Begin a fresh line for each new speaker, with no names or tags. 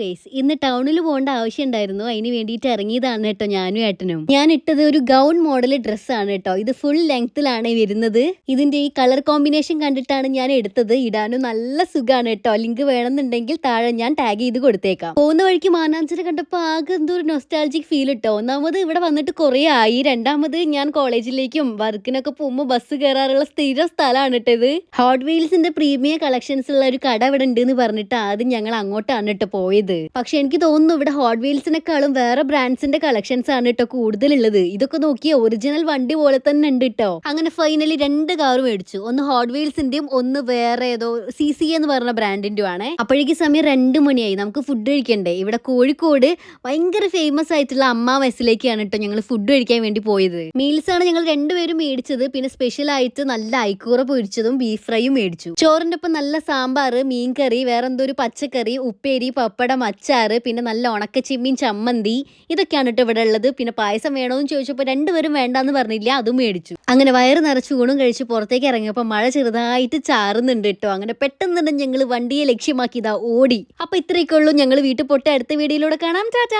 Guys ഇന്ന് ടൗണിൽ പോകേണ്ട ആവശ്യം ഉണ്ടായിരുന്നു അതിന് വേണ്ടിയിട്ട് ഇറങ്ങിയതാണ് കേട്ടോ ഞാനും ഏട്ടനും. ഞാൻ ഇട്ടത് ഒരു ഗൗൺ മോഡൽ ഡ്രസ്സാണ് കേട്ടോ. ഇത് ഫുൾ ലെങ്ത്തിലാണ് വരുന്നത്. ഇതിന്റെ ഈ കളർ കോമ്പിനേഷൻ കണ്ടിട്ടാണ് ഞാൻ എടുത്തത്. ഇടാനും നല്ല സുഖമാണ് കേട്ടോ. ലിങ്ക് വേണമെന്നുണ്ടെങ്കിൽ താഴെ ഞാൻ ടാഗ് ചെയ്ത് കൊടുത്തേക്കാം. പോകുന്ന വഴിക്ക് മാനാഞ്ചിറ കണ്ടപ്പോൾ ആകെ എന്തോ ഒരു നൊസ്റ്റാൾജിക് ഫീൽ ഇട്ടോ. ഒന്നാമത് ഇവിടെ വന്നിട്ട് കുറേ ആയി. രണ്ടാമത് ഞാൻ കോളേജിലേക്കും വർക്കിനൊക്കെ പോകുമ്പോൾ ബസ് കയറാറുള്ള സ്ഥിര സ്ഥലമാണ് കേട്ടോ ഇത്. ഹോട്ട് വീൽസിന്റെ പ്രീമിയം കളക്ഷൻസ് ഉള്ള ഒരു കട ഇവിടെ ഉണ്ട് എന്ന് പറഞ്ഞിട്ട് ആദ്യം ഞങ്ങൾ അങ്ങോട്ടാണ് കേട്ടോ പോയത്. പക്ഷെ എനിക്ക് തോന്നുന്നു ഇവിടെ ഹോട്ട് വീൽസിനെക്കാളും വേറെ ബ്രാൻഡ്സിന്റെ കളക്ഷൻസ് ആണ് കേട്ടോ കൂടുതലുള്ളത്. ഇതൊക്കെ നോക്കിയ ഒറിജിനൽ വണ്ടി പോലെ തന്നെ ഉണ്ട് കേട്ടോ അങ്ങനെ ഫൈനലി രണ്ട് കാർ മേടിച്ചു. ഒന്ന് ഹോട്ട് വീൽസിന്റെയും ഒന്ന് വേറെ ഏതോ സി സി എന്ന് പറഞ്ഞ ബ്രാൻഡിന്റെയും ആണ് അപ്പോഴേക്ക് സമയം രണ്ട് മണിയായി. നമുക്ക് ഫുഡ് കഴിക്കണ്ടേ? ഇവിടെ കോഴിക്കോട് ഭയങ്കര ഫേമസ് ആയിട്ടുള്ള അമ്മ വയസ്സിലേക്കാണ് കേട്ടോ ഞങ്ങൾ ഫുഡ് കഴിക്കാൻ വേണ്ടി പോയത്. മീൽസ് ആണ് ഞങ്ങൾ രണ്ടുപേരും മേടിച്ചത്. പിന്നെ സ്പെഷ്യൽ ആയിട്ട് നല്ല ഐക്കൂറ പൊരിച്ചതും ബീഫ് ഫ്രൈയും മേടിച്ചു. ചോറിന്റെ ഒപ്പം നല്ല സാമ്പാർ മീൻകറി വേറെന്തോ ഒരു പച്ചക്കറി ഉപ്പേരി പപ്പടം അച്ചാറ് പിന്നെ നല്ല ഉണക്ക ചെമ്മീൻ ചമ്മന്തി ഇതൊക്കെയാണ് കേട്ടോ ഇവിടെ ഉള്ളത്. പിന്നെ പായസം വേണമെന്ന് ചോദിച്ചപ്പോൾ രണ്ടുപേരും വേണ്ടാന്ന് പറഞ്ഞില്ല അതും മേടിച്ചു. അങ്ങനെ വയറ് നിറച്ച് ഊണും കഴിച്ച് പുറത്തേക്ക് ഇറങ്ങിയപ്പോൾ മഴ ചെറുതായിട്ട് ചാറുന്നുണ്ട് കേട്ടോ അങ്ങനെ പെട്ടെന്ന് തന്നെ ഞങ്ങൾ വണ്ടിയെ ലക്ഷ്യമാക്കിയതാ ഓടി. അപ്പൊ ഇത്രയൊക്കെ ഉള്ളൂ. ഞങ്ങൾ വീട്ടിൽ പൊട്ട് അടുത്ത വീഡിയോയിലൂടെ കാണാം. ടാറ്റാ